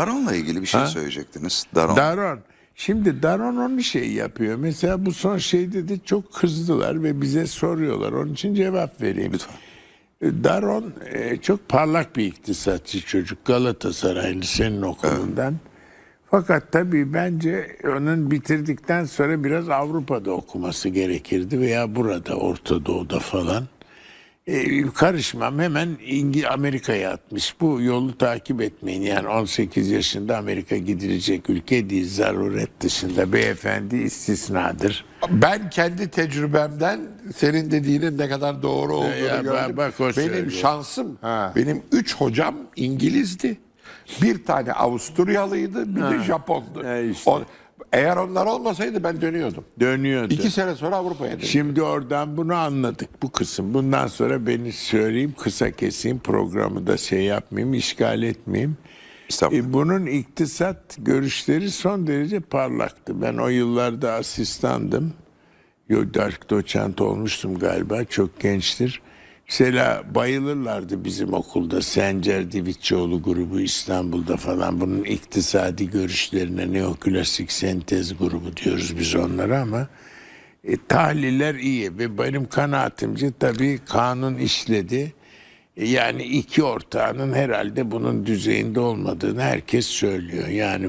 Daron'la ilgili bir şey Ha? söyleyecektiniz. Daron. Daron. Şimdi Daron onu şey yapıyor. Mesela bu son şeyde de çok kızdılar ve bize soruyorlar. Onun için cevap vereyim. Lütfen. Daron e, çok parlak bir iktisatçı çocuk. Galatasaraylı senin okulundan. Fakat tabii bence onun bitirdikten sonra biraz Avrupa'da okuması gerekirdi veya burada Orta Doğu'da falan. E, karışmam hemen İngi Amerika'ya atmış. Bu yolu takip etmeyin. Yani 18 yaşında Amerika gidilecek ülke değil. Zaruret dışında beyefendi istisnadır. Ben kendi tecrübemden senin dediğinin ne kadar doğru olduğunu Ya, gördüm. bak o benim söylüyor. şansım, Ha. benim üç hocam İngilizdi. Bir tane Avusturyalıydı, bir de Japondu. Ha, işte. O- eğer onlar olmasaydı ben dönüyordum. Dönüyordu. İki sene sonra Avrupa'ya döndüm. Şimdi oradan bunu anladık bu kısım. Bundan sonra beni söyleyeyim kısa keseyim programı da şey yapmayayım işgal etmeyeyim. E, bunun iktisat görüşleri son derece parlaktı. Ben o yıllarda asistandım. Yo, doçent olmuştum galiba. Çok gençtir. Mesela bayılırlardı bizim okulda. Sencer Divitçioğlu grubu İstanbul'da falan. Bunun iktisadi görüşlerine neoklasik sentez grubu diyoruz biz onlara ama e, tahliller iyi ve benim kanaatimce tabii kanun işledi. E, Yani iki ortağının herhalde bunun düzeyinde olmadığını herkes söylüyor. Yani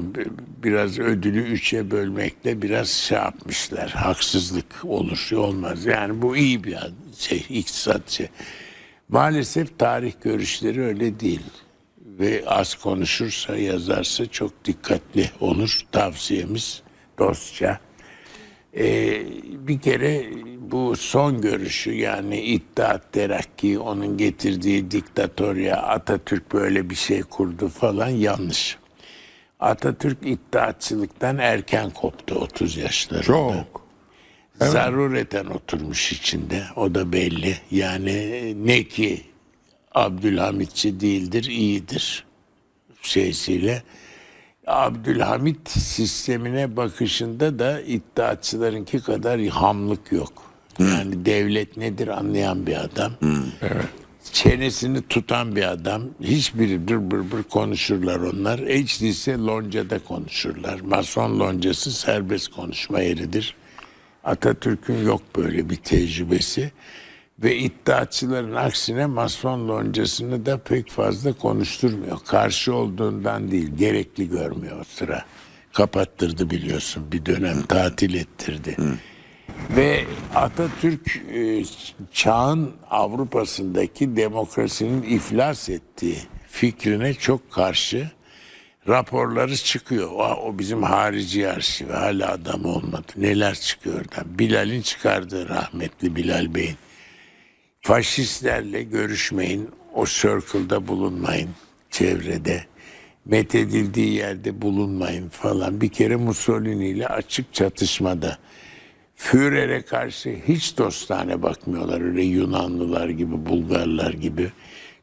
biraz ödülü üçe bölmekle biraz şey yapmışlar. Haksızlık olur, olmaz. Yani bu iyi bir şey, iktisatçı. Maalesef tarih görüşleri öyle değil. Ve az konuşursa, yazarsa çok dikkatli olur. Tavsiyemiz dostça. Ee, bir kere bu son görüşü yani İttihat Terakki onun getirdiği diktatorya Atatürk böyle bir şey kurdu falan yanlış. Atatürk iddiatçılıktan erken koptu 30 yaşlarında. Çok. Zarureten oturmuş içinde o da belli. Yani ne ki Abdülhamitçi değildir iyidir şeysiyle. Abdülhamit sistemine bakışında da iddiatçılarınki kadar hamlık yok. Yani devlet nedir anlayan bir adam. Çenesini tutan bir adam. Hiçbiri dır bır bır konuşurlar onlar. Değilse loncada konuşurlar. Mason loncası serbest konuşma yeridir. Atatürk'ün yok böyle bir tecrübesi. Ve iddiatçıların aksine Mason loncasını da pek fazla konuşturmuyor. Karşı olduğundan değil, gerekli görmüyor o sıra. Kapattırdı biliyorsun, bir dönem tatil ettirdi. Ve Atatürk e, çağın Avrupa'sındaki demokrasinin iflas ettiği fikrine çok karşı raporları çıkıyor. O, o bizim harici arşivi hala adam olmadı. Neler çıkıyor oradan. Bilal'in çıkardığı rahmetli Bilal Bey'in. Faşistlerle görüşmeyin. O circle'da bulunmayın çevrede. Methedildiği yerde bulunmayın falan. Bir kere Mussolini ile açık çatışmada. Führer'e karşı hiç dostane bakmıyorlar öyle Yunanlılar gibi, Bulgarlar gibi.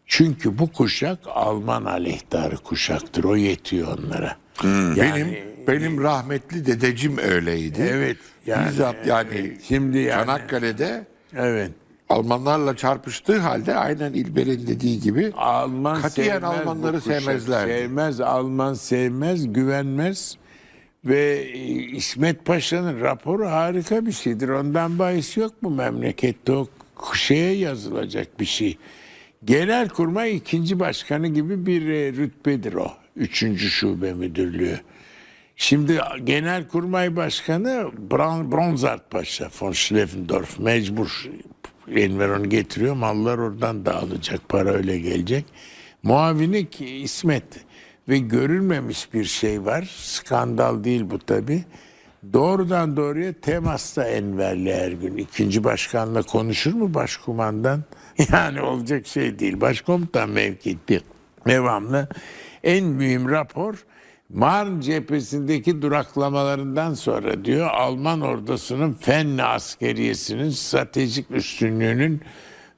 Çünkü bu kuşak Alman aleyhtarı kuşaktır. O yetiyor onlara. Yani- benim benim rahmetli dedecim öyleydi. Evet, yani- Bizzat yani Şimdi yani- Çanakkale'de evet. Almanlarla çarpıştığı halde aynen İlber'in dediği gibi Alman Katiyen sevmez Almanları sevmezlerdi. Sevmez, Alman sevmez, güvenmez. Ve e, İsmet Paşa'nın raporu harika bir şeydir. Ondan bahis yok bu memlekette. O şeye yazılacak bir şey. Genelkurmay ikinci başkanı gibi bir e, rütbedir o. Üçüncü şube müdürlüğü. Şimdi Genelkurmay Başkanı Bron- Bronzart Paşa von Schleffendorf mecbur Enver onu getiriyor mallar oradan dağılacak para öyle gelecek. Muavini ki İsmet ve görülmemiş bir şey var skandal değil bu tabi. Doğrudan doğruya temasta Enver'le her gün. ikinci başkanla konuşur mu başkumandan? Yani olacak şey değil. Başkomutan mevkii devamlı. En mühim rapor Marn cephesindeki duraklamalarından sonra diyor Alman ordusunun Fenne askeriyesinin stratejik üstünlüğünün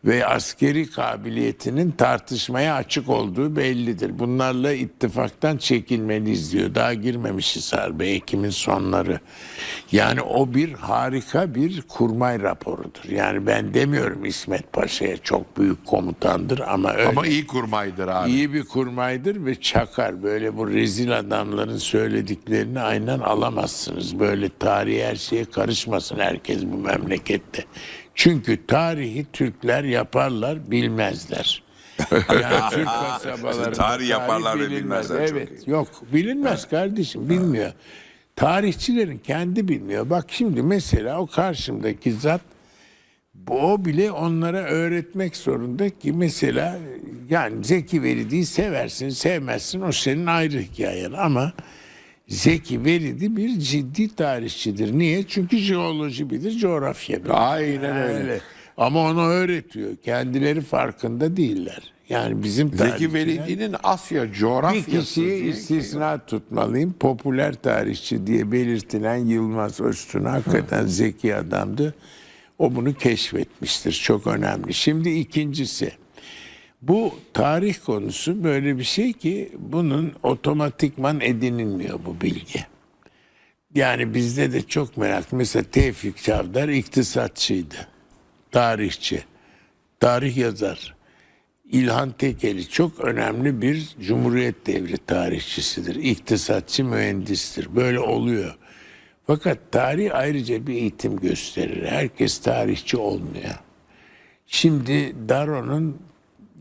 ve askeri kabiliyetinin tartışmaya açık olduğu bellidir. Bunlarla ittifaktan çekilmeliyiz diyor. Daha girmemişiz Harbi Ekim'in sonları. Yani o bir harika bir kurmay raporudur. Yani ben demiyorum İsmet Paşa'ya çok büyük komutandır ama öyle Ama iyi kurmaydır abi. iyi bir kurmaydır ve çakar. Böyle bu rezil adamların söylediklerini aynen alamazsınız. Böyle tarihi her şeye karışmasın herkes bu memlekette. Çünkü tarihi Türkler yaparlar, bilmezler. Yani Türk kasabaları Tarih yaparlar ve bilmezler, çok Evet, yok bilinmez kardeşim, bilmiyor. Tarihçilerin kendi bilmiyor. Bak şimdi mesela o karşımdaki zat bu o bile onlara öğretmek zorunda ki mesela yani Zeki Veridi'yi seversin sevmezsin o senin ayrı hikayen ama Zeki Veridi bir ciddi tarihçidir. Niye? Çünkü jeoloji bilir, coğrafya bilir. Aynen öyle. Ama onu öğretiyor. Kendileri farkında değiller. Yani bizim Zeki Velidi'nin Asya bir coğrafyası kişiyi diye- istisna tutmalıyım. Popüler tarihçi diye belirtilen Yılmaz Öztürk hakikaten zeki adamdı. O bunu keşfetmiştir. Çok önemli. Şimdi ikincisi. Bu tarih konusu böyle bir şey ki bunun otomatikman edinilmiyor bu bilgi. Yani bizde de çok merak. Mesela Tevfik Çavdar iktisatçıydı. Tarihçi. Tarih yazar. İlhan Tekeli çok önemli bir Cumhuriyet devri tarihçisidir. İktisatçı mühendistir. Böyle oluyor. Fakat tarih ayrıca bir eğitim gösterir. Herkes tarihçi olmuyor. Şimdi Daro'nun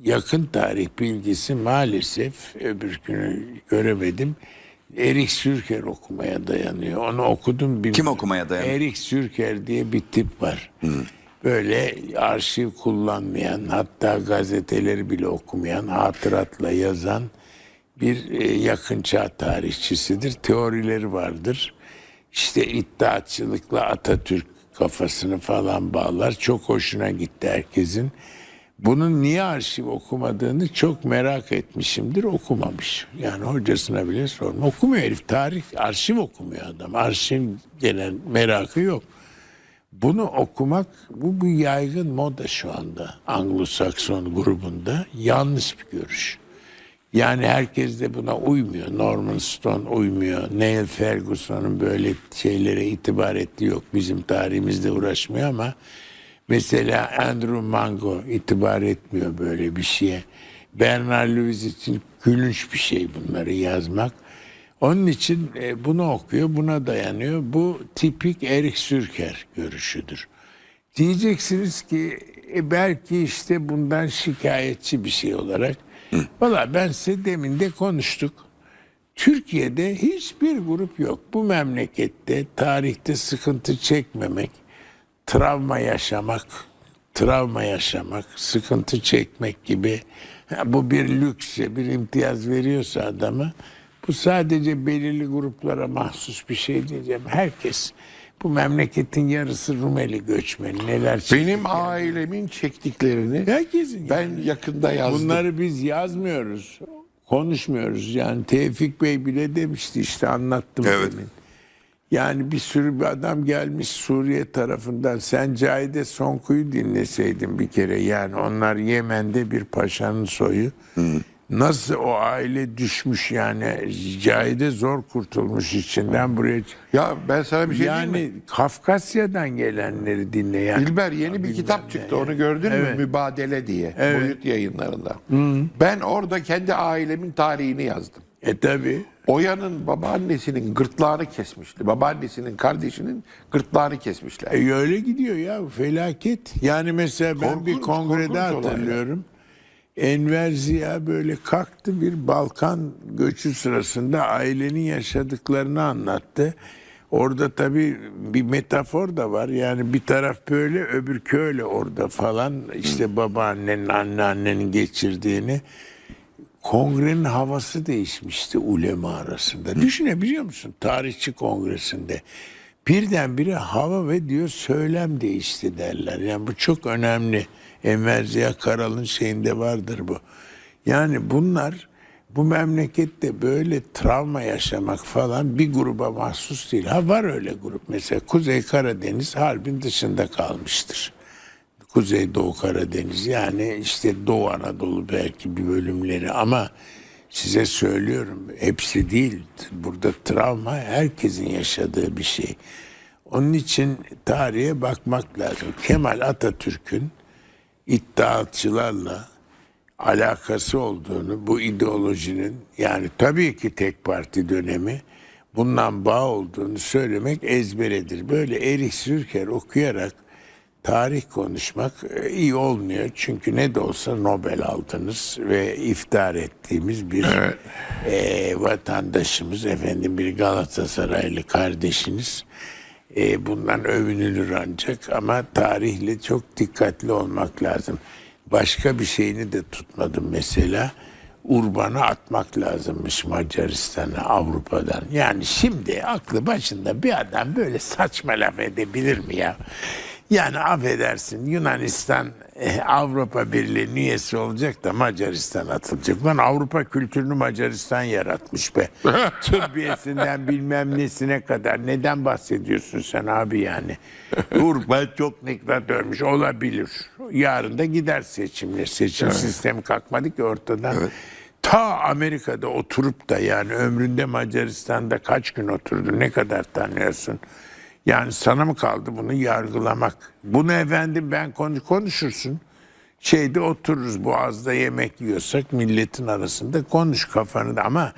yakın tarih bilgisi maalesef öbürkünü göremedim. Erik Sürker okumaya dayanıyor. Onu okudum bilmiyorum. Kim okumaya dayanıyor? Erik Sürker diye bir tip var. Böyle arşiv kullanmayan hatta gazeteleri bile okumayan hatıratla yazan bir e, yakın çağ tarihçisidir. Teorileri vardır. İşte iddiatçılıkla Atatürk kafasını falan bağlar. Çok hoşuna gitti herkesin. Bunun niye arşiv okumadığını çok merak etmişimdir. Okumamış. Yani hocasına bile sorma. Okumuyor herif. Tarih, arşiv okumuyor adam. Arşiv gelen merakı yok. Bunu okumak bu bir yaygın moda şu anda Anglo-Sakson grubunda yanlış bir görüş. Yani herkes de buna uymuyor. Norman Stone uymuyor. Neil Ferguson'un böyle şeylere itibar ettiği yok. Bizim tarihimizde uğraşmıyor ama mesela Andrew Mango itibar etmiyor böyle bir şeye. Bernard Lewis için gülünç bir şey bunları yazmak. Onun için e, bunu okuyor, buna dayanıyor. Bu tipik Erik Sürker görüşüdür. Diyeceksiniz ki e, belki işte bundan şikayetçi bir şey olarak. Valla ben size demin de konuştuk. Türkiye'de hiçbir grup yok. Bu memlekette tarihte sıkıntı çekmemek, travma yaşamak, travma yaşamak, sıkıntı çekmek gibi bu bir lükse, bir imtiyaz veriyorsa adamı bu sadece belirli gruplara mahsus bir şey diyeceğim. Herkes bu memleketin yarısı Rumeli göçmeni neler. Benim ailemin çektiklerini Herkesin ben yakında yazdım. Bunları biz yazmıyoruz. Konuşmuyoruz. Yani Tevfik Bey bile demişti işte anlattım Evet. demin. Yani bir sürü bir adam gelmiş Suriye tarafından. Sen Cahide Sonku'yu dinleseydin bir kere. Yani onlar Yemen'de bir paşanın soyu. Nasıl o aile düşmüş yani. Cahide zor kurtulmuş içinden buraya. Ya ben sana bir şey diyeyim mi? yani Kafkasya'dan gelenleri dinle yani. İlber yeni bir kitap çıktı onu gördün Evet. mü? Mübadele diye. Evet. Boyut yayınlarında. Ben orada kendi ailemin tarihini yazdım. E tabi. Oya'nın babaannesinin gırtlağını kesmişti. Babaannesinin kardeşinin gırtlağını kesmişler. E öyle gidiyor ya felaket. Yani mesela ben bir Korkunç, kongrede korkunç olaylar. hatırlıyorum. Enver Ziya böyle kalktı bir Balkan göçü sırasında ailenin yaşadıklarını anlattı. Orada tabii bir metafor da var. Yani bir taraf böyle öbür öyle orada falan. İşte babaannenin anneannenin geçirdiğini. Kongrenin havası değişmişti ulema arasında. Düşünebiliyor musun? Tarihçi kongresinde. Birdenbire hava ve diyor söylem değişti derler. Yani bu çok önemli. Enver Ziya Karal'ın şeyinde vardır bu. Yani bunlar bu memlekette böyle travma yaşamak falan bir gruba mahsus değil. Ha var öyle grup. Mesela Kuzey Karadeniz harbin dışında kalmıştır. Kuzeydoğu Karadeniz yani işte Doğu Anadolu belki bir bölümleri ama size söylüyorum hepsi değil. Burada travma herkesin yaşadığı bir şey. Onun için tarihe bakmak lazım. Kemal Atatürk'ün iddiatçılarla alakası olduğunu, bu ideolojinin yani tabii ki tek parti dönemi bundan bağ olduğunu söylemek ezberedir. Böyle Erich Sürker okuyarak tarih konuşmak e, iyi olmuyor. Çünkü ne de olsa Nobel aldınız ve iftihar ettiğimiz bir e, vatandaşımız, efendim bir Galatasaraylı kardeşiniz. E, bundan övünülür ancak ama tarihle çok dikkatli olmak lazım. Başka bir şeyini de tutmadım mesela. Urban'ı atmak lazımmış Macaristan'a Avrupa'dan. Yani şimdi aklı başında bir adam böyle saçma laf edebilir mi ya? Yani affedersin Yunanistan eh, Avrupa Birliği üyesi olacak da Macaristan atılacak. Lan Avrupa kültürünü Macaristan yaratmış be. Tıbbiyesinden bilmem nesine kadar. Neden bahsediyorsun sen abi yani? Urba çok diktatörmüş olabilir. Yarın da gider seçimler. Seçim sistemi kalkmadı ki ortadan. Ta Amerika'da oturup da yani ömründe Macaristan'da kaç gün oturdu ne kadar tanıyorsun? Yani sana mı kaldı bunu yargılamak? Bunu efendim ben konu konuşursun. Şeyde otururuz boğazda yemek yiyorsak milletin arasında konuş kafanı da ama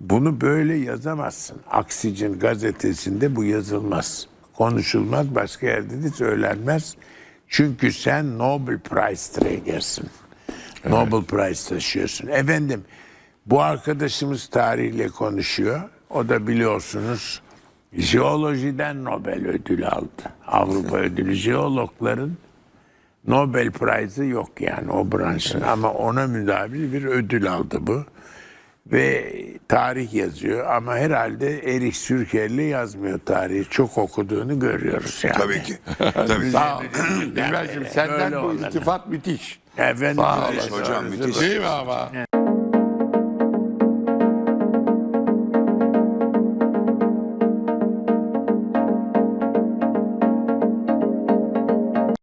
bunu böyle yazamazsın. Aksicin gazetesinde bu yazılmaz. Konuşulmaz başka yerde de söylenmez. Çünkü sen Nobel Prize trägersin. Nobel Prize taşıyorsun. Efendim bu arkadaşımız tarihle konuşuyor. O da biliyorsunuz jeolojiden Nobel ödülü aldı. Avrupa ödülü jeologların Nobel Prize'ı yok yani o branşın ama ona müdabil bir ödül aldı bu. Ve tarih yazıyor ama herhalde Erich Sürker'le yazmıyor tarihi. Çok okuduğunu görüyoruz yani. Tabii ki. Tabii. Sağ ol. Dilberciğim senden bu iltifat müthiş. Efendim, Sağ olasın hocam, müthiş. Değil mi ama?